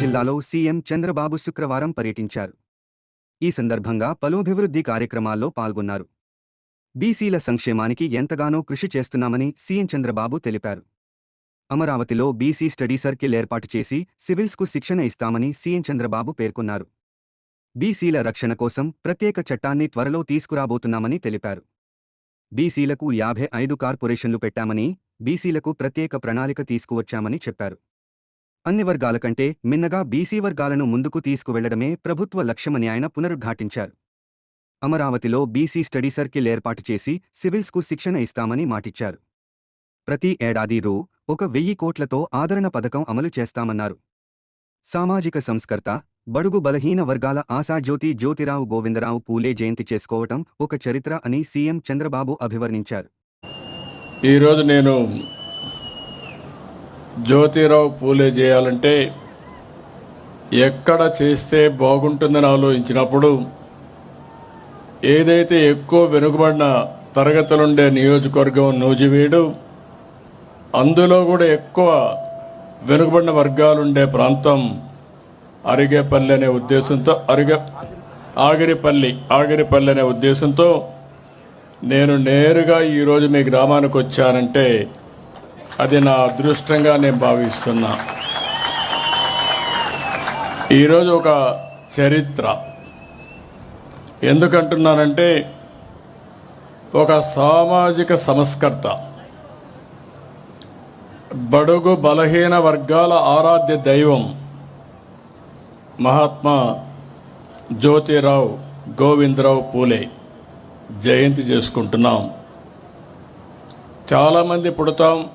జిల్లాలో సీఎం చంద్రబాబు శుక్రవారం పర్యటించారు. ఈ సందర్భంగా పలు అభివృద్ధి కార్యక్రమాల్లో పాల్గొన్నారు. బీసీల సంక్షేమానికి ఎంతగానో కృషి చేస్తున్నామని సీఎం చంద్రబాబు తెలిపారు. అమరావతిలో బీసీ స్టడీ సర్కిల్ ఏర్పాటు చేసి సివిల్స్కు శిక్షణ ఇస్తామని సీఎం చంద్రబాబు పేర్కొన్నారు. బీసీల రక్షణ కోసం ప్రత్యేక చట్టాన్ని త్వరలో తీసుకురాబోతున్నామని తెలిపారు. బీసీలకు యాభై ఐదు కార్పొరేషన్లు పెట్టామని బీసీలకు ప్రత్యేక ప్రణాళిక తీసుకువచ్చామని చెప్పారు. అన్ని వర్గాల కంటే మిన్నగా బీసీ వర్గాలను ముందుకు తీసుకువెళ్ళడమే ప్రభుత్వ లక్ష్యమని ఆయన పునరుద్ఘాటించారు. అమరావతిలో బీసీ స్టడీ సర్కిల్ ఏర్పాటు చేసి సివిల్స్కు శిక్షణ ఇస్తామని మాటిచ్చారు. ప్రతి ఏడాది రూ ఒక వెయ్యి కోట్లతో ఆదరణ పథకం అమలు చేస్తామన్నారు. సామాజిక సంస్కర్త బడుగు బలహీన వర్గాల ఆశాజ్యోతి జ్యోతిరావు గోవిందరావు పూలే జయంతి చేసుకోవటం ఒక చరిత్ర అని సీఎం చంద్రబాబు అభివర్ణించారు. ఈరోజు నేను జ్యోతిరావు పూలే చేయాలంటే ఎక్కడ చేస్తే బాగుంటుందని ఆలోచించినప్పుడు ఏదైతే ఎక్కువ వెనుకబడిన తరగతులుండే నియోజకవర్గం నూజివీడు అందులో కూడా ఎక్కువ వెనుకబడిన వర్గాలు ఉండే ప్రాంతం అరిగేపల్లి అనే ఉద్దేశంతో అరిగే ఆగిరిపల్లి ఆగిరిపల్లి అనే ఉద్దేశంతో నేను నేరుగా ఈరోజు మీ గ్రామానికి వచ్చానంటే అది నా అదృష్టంగా నేను భావిస్తున్నా. ఈరోజు ఒక చరిత్ర. ఎందుకంటున్నానంటే ఒక సామాజిక సంస్కర్త. బడుగు బలహీన వర్గాల ఆరాధ్య దైవం మహాత్మా జ్యోతిరావు గోవిందరావు పూలే. జయంతి చేసుకుంటున్నాం. చాలామంది పుడతాం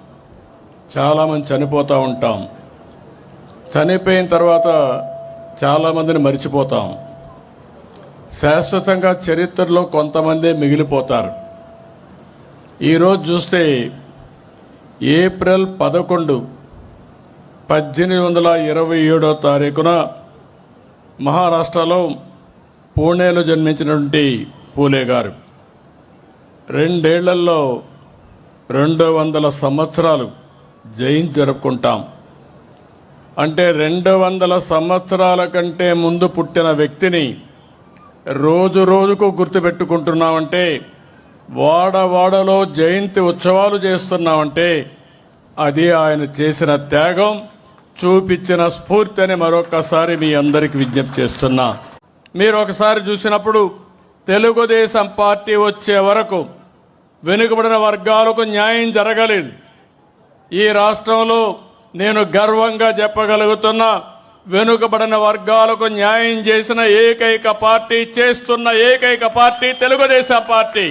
చాలామంది చనిపోతూ ఉంటాం. చనిపోయిన తర్వాత చాలామందిని మర్చిపోతాం. శాశ్వతంగా చరిత్రలో కొంతమందే మిగిలిపోతారు. ఈరోజు చూస్తే ఏప్రిల్ పదకొండు పద్దెనిమిది వందల ఇరవై ఏడో తారీఖున మహారాష్ట్రలో పూణేలో జన్మించినటువంటి పూలే గారు. రెండేళ్ళలో రెండు వందల సంవత్సరాలు జైన్ జరుపుకుంటాం. అంటే రెండు వందల సంవత్సరాల కంటే ముందు పుట్టిన వ్యక్తిని రోజు రోజుకు గుర్తుపెట్టుకుంటున్నామంటే వాడవాడలో జయంతి ఉత్సవాలు చేస్తున్నామంటే అది ఆయన చేసిన త్యాగం చూపించిన స్ఫూర్తి అని మరొకసారి మీ అందరికి విజ్ఞప్తి చేస్తున్నా. మీరు ఒకసారి చూసినప్పుడు తెలుగుదేశం పార్టీ వచ్చే వరకు వెనుకబడిన వర్గాలకు న్యాయం జరగలేదు. ఈ రాష్ట్రంలో నేను గర్వంగా చెప్పగలుగుతున్నా వెనుకబడిన వర్గాలకు న్యాయం చేసిన ఏకైక పార్టీ చేస్తున్న ఏకైక పార్టీ తెలుగుదేశం పార్టీ.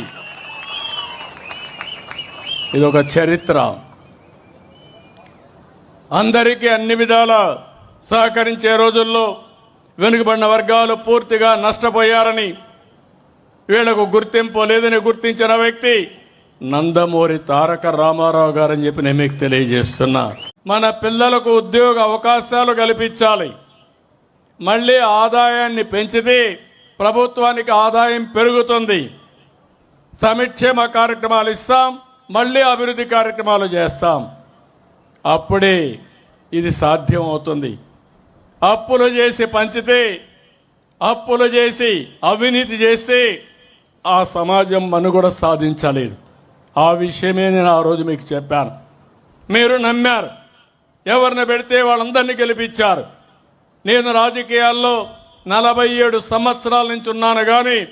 ఇది ఒక చరిత్ర. అందరికీ అన్ని విధాల సహకరించే రోజుల్లో వెనుకబడిన వర్గాలు పూర్తిగా నష్టపోయారని వీళ్ళకు గుర్తింపు లేదని గుర్తించిన వ్యక్తి నందమూరి తారక రామారావు గారని చెప్పి నేను మీకు తెలియజేస్తున్నా. మన పిల్లలకు ఉద్యోగ అవకాశాలు కల్పించాలి. మళ్ళీ ఆదాయాన్ని పెంచితే ప్రభుత్వానికి ఆదాయం పెరుగుతుంది. సంక్షేమ కార్యక్రమాలు ఇస్తాం. మళ్ళీ అభివృద్ధి కార్యక్రమాలు చేస్తాం. అప్పుడే ఇది సాధ్యం అవుతుంది అప్పులు చేసి పంచితే అప్పులు చేసి అవినీతి చేస్తే ఆ సమాజం మనుగడ సాధించలేదు. ఆ విషయమే నేను ఆ రోజు మీకు చెప్పాను. మీరు నమ్మారు. ఎవరిని పెడితే వాళ్ళందరినీ గెలిపించారు. నేను రాజకీయాల్లో నలభై ఏడు సంవత్సరాల నుంచి ఉన్నాను కానీ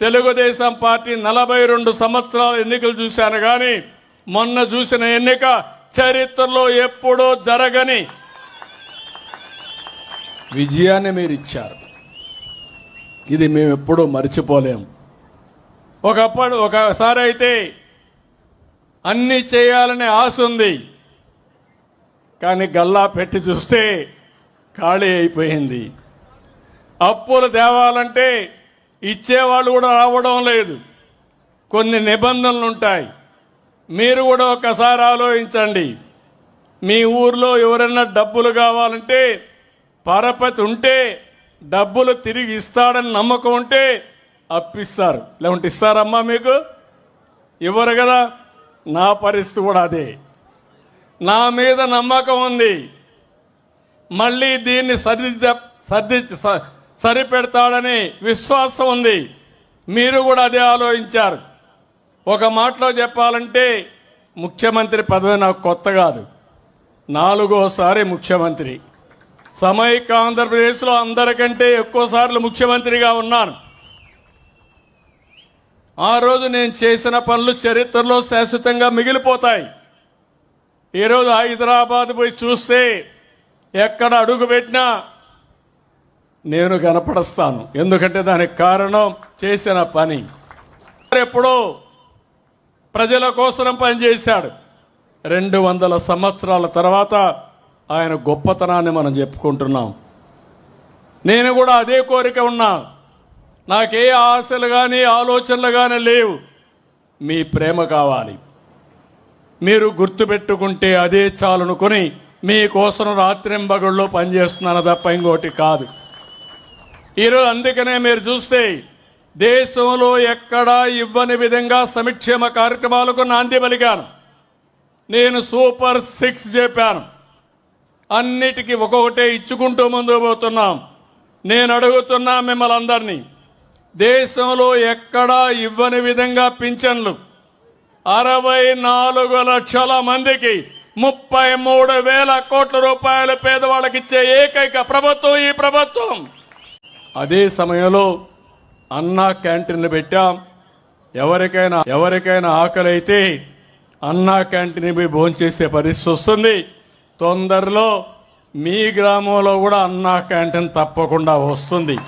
తెలుగుదేశం పార్టీ నలభై రెండు సంవత్సరాల ఎన్నికలు చూశాను కానీ మొన్న చూసిన ఎన్నిక చరిత్రలో ఎప్పుడూ జరగని విజయాన్ని మీరు ఇచ్చారు. ఇది మేము ఎప్పుడూ మర్చిపోలేము. ఒకప్పుడు ఒకసారి అయితే అన్ని చేయాలనే ఆశ ఉంది. కానీ గల్లా పెట్టి చూస్తే ఖాళీ అయిపోయింది. అప్పులు తేవాలంటే ఇచ్చేవాళ్ళు కూడా రావడం లేదు. కొన్ని నిబంధనలు ఉంటాయి మీరు కూడా ఒకసారి ఆలోచించండి. మీ ఊర్లో ఎవరైనా డబ్బులు కావాలంటే పరపతి ఉంటే డబ్బులు తిరిగి ఇస్తాడని నమ్మకం ఉంటే అప్పిస్తారు. లేకుంటే ఇస్తారమ్మా మీకు? ఇవ్వరు కదా? నా పరిస్థితి కూడా అదే. నా మీద నమ్మకం ఉంది. మళ్ళీ దీన్ని సర్ది సర్ది స- సరిపెడతాడని విశ్వాసం ఉంది. మీరు కూడా అదే ఆలోచించారు. ఒక మాటలో చెప్పాలంటే ముఖ్యమంత్రి పదవి నాకు కొత్త కాదు. నాలుగోసారి ముఖ్యమంత్రి. సమైక్య ఆంధ్రప్రదేశ్లో అందరికంటే ఎక్కువసార్లు ముఖ్యమంత్రిగా ఉన్నాను. ఆ రోజు నేను చేసిన పనులు చరిత్రలో శాశ్వతంగా మిగిలిపోతాయి. ఈరోజు హైదరాబాద్ పోయి చూస్తే ఎక్కడ అడుగు పెట్టినా నేను కనపడస్తాను. ఎందుకంటే దానికి కారణం చేసిన పని. ఎప్పుడో ప్రజల కోసం పనిచేశాడు. రెండు వందల సంవత్సరాల తర్వాత ఆయన గొప్పతనాన్ని మనం చెప్పుకుంటున్నాం. నేను కూడా అదే కోరిక ఉన్నా. నాకే ఆశలు కానీ ఆలోచనలు కానీ లేవు. మీ ప్రేమ కావాలి. మీరు గుర్తుపెట్టుకుంటే అదే చాలనుకొని మీకోసం రాత్రింబగళ్ళు పనిచేస్తున్నాను తప్ప ఇంకోటి కాదు. ఈరోజు అందుకనే మీరు చూస్తే దేశంలో ఎక్కడా ఇవ్వని విధంగా సంక్షేమ కార్యక్రమాలకు నాంది పలికాను. నేను సూపర్ సిక్స్ చెప్పాను. అన్నిటికీ ఒక్కొక్కటే ఇచ్చుకుంటూ ముందుకు పోతున్నాం. నేను అడుగుతున్నా మిమ్మల్ని అందరినీ దేశంలో ఎక్కడా ఇవ్వని విధంగా పింఛన్లు అరవై నాలుగు లక్షల మందికి ముప్పై మూడు వేల కోట్ల రూపాయలు పేదవాళ్ళకిచ్చే ఏకైక ప్రభుత్వం ఈ ప్రభుత్వం. అదే సమయంలో అన్నా క్యాంటీన్లు పెట్టాం. ఎవరికైనా ఎవరికైనా ఆకలి అయితే అన్నా క్యాంటీన్ పోయి భోంచేసే పరిస్థితి వస్తుంది. తొందరలో మీ గ్రామంలో కూడా అన్నా క్యాంటీన్ తప్పకుండా వస్తుంది.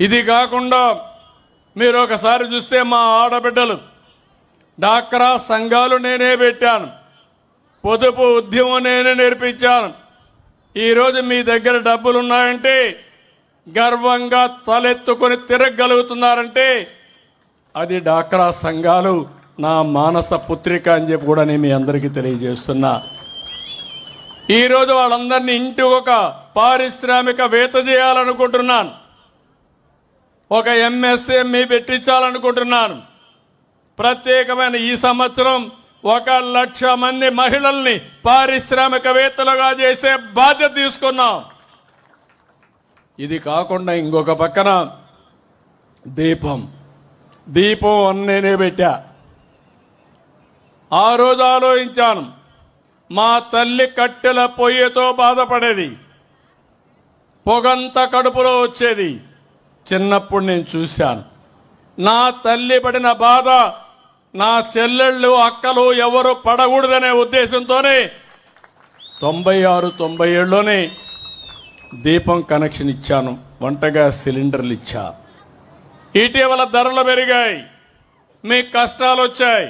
ఇది కాకుండా మీరు ఒకసారి చూస్తే మా ఆడబిడ్డలు డాక్రా సంఘాలు నేనే పెట్టాను. పొదుపు ఉద్యమం నేనే నేర్పించాను. ఈరోజు మీ దగ్గర డబ్బులు ఉన్నాయంటే గర్వంగా తలెత్తుకొని తిరగలుగుతున్నారంటే అది డాక్రా సంఘాలు నా మానస పుత్రిక అని చెప్పి కూడా నేను మీ అందరికీ తెలియజేస్తున్నా. ఈరోజు వాళ్ళందరినీ ఇంటి ఒక పారిశ్రామికవేత్త చేయాలనుకుంటున్నాను. ఒక ఎంఎస్ఎంఈ పెట్టించాలనుకుంటున్నాను. ప్రత్యేకమైన ఈ సంవత్సరం ఒక లక్ష మంది మహిళల్ని పారిశ్రామికవేత్తలుగా చేసే బాధ్యత తీసుకున్నాం. ఇది కాకుండా ఇంకొక పక్కన దీపం. దీపం అని నేనే పెట్టా. ఆ రోజు ఆలోచించాను. మా తల్లి కట్టెల పొయ్యితో బాధపడేది. పొగంత కడుపులో వచ్చేది. చిన్నప్పుడు నేను చూశాను. నా తల్లి పడిన బాధ నా చెల్లెళ్ళు అక్కలు ఎవరు పడకూడదనే ఉద్దేశంతోనే తొంభై ఆరు తొంభై ఏడులోనే దీపం కనెక్షన్ ఇచ్చాను. వంటగా సిలిండర్లు ఇచ్చా. ఇటీవల ధరలు పెరిగాయి. మీ కష్టాలు వచ్చాయి.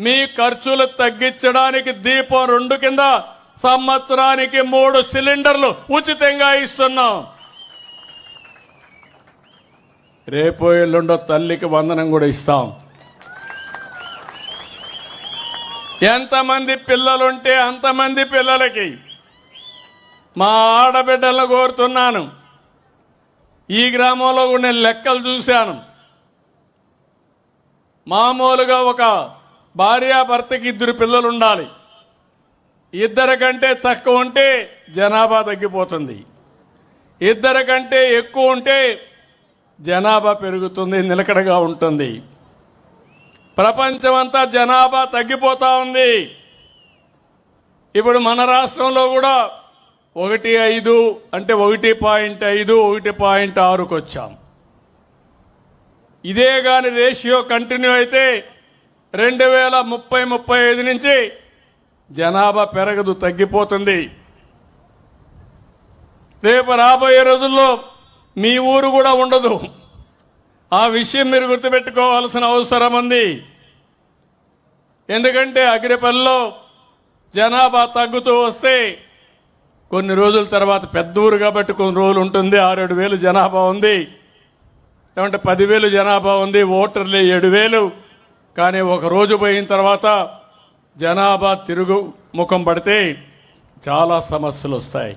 మీ ఖర్చులు తగ్గించడానికి దీపం రెండు కింద సంవత్సరానికి మూడు సిలిండర్లు ఉచితంగా ఇస్తున్నాం. రేపు ఎల్లుండో తల్లికి వందనం కూడా ఇస్తాం. ఎంతమంది పిల్లలుంటే అంతమంది పిల్లలకి మా ఆడబిడ్డలను కోరుతున్నాను. ఈ గ్రామంలో ఉండే లెక్కలు చూశాను. మామూలుగా ఒక భార్యాభర్తకి ఇద్దరు పిల్లలు ఉండాలి ఇద్దరి కంటే తక్కువ ఉంటే జనాభా తగ్గిపోతుంది. ఇద్దరి కంటే ఎక్కువ ఉంటే జనాభా పెరుగుతుంది నిలకడగా ఉంటుంది. ప్రపంచమంతా జనాభా తగ్గిపోతూ ఉంది. ఇప్పుడు మన రాష్ట్రంలో కూడా ఒకటి ఐదు అంటే ఒకటి పాయింట్ ఐదు ఒకటి పాయింట్ ఆరుకు వచ్చాం. ఇదే కాని రేషియో కంటిన్యూ అయితే రెండు వేల ముప్పై ముప్పై ఐదు నుంచి జనాభా పెరగదు తగ్గిపోతుంది. రేపు రాబోయే రోజుల్లో మీ ఊరు కూడా ఉండదు. ఆ విషయం మీరు గుర్తుపెట్టుకోవాల్సిన అవసరం ఉంది. ఎందుకంటే అగ్రిపల్లిలో జనాభా తగ్గుతూ వస్తే కొన్ని రోజుల తర్వాత పెద్ద ఊరు కాబట్టి కొన్ని రోజులు ఉంటుంది. ఆరేడు వేలు జనాభా ఉంది. ఏమంటే పదివేలు జనాభా ఉంది. ఓటర్లు ఏడు వేలు కానీ ఒక రోజు పోయిన తర్వాత జనాభా తిరుగు ముఖం పడితే చాలా సమస్యలు వస్తాయి.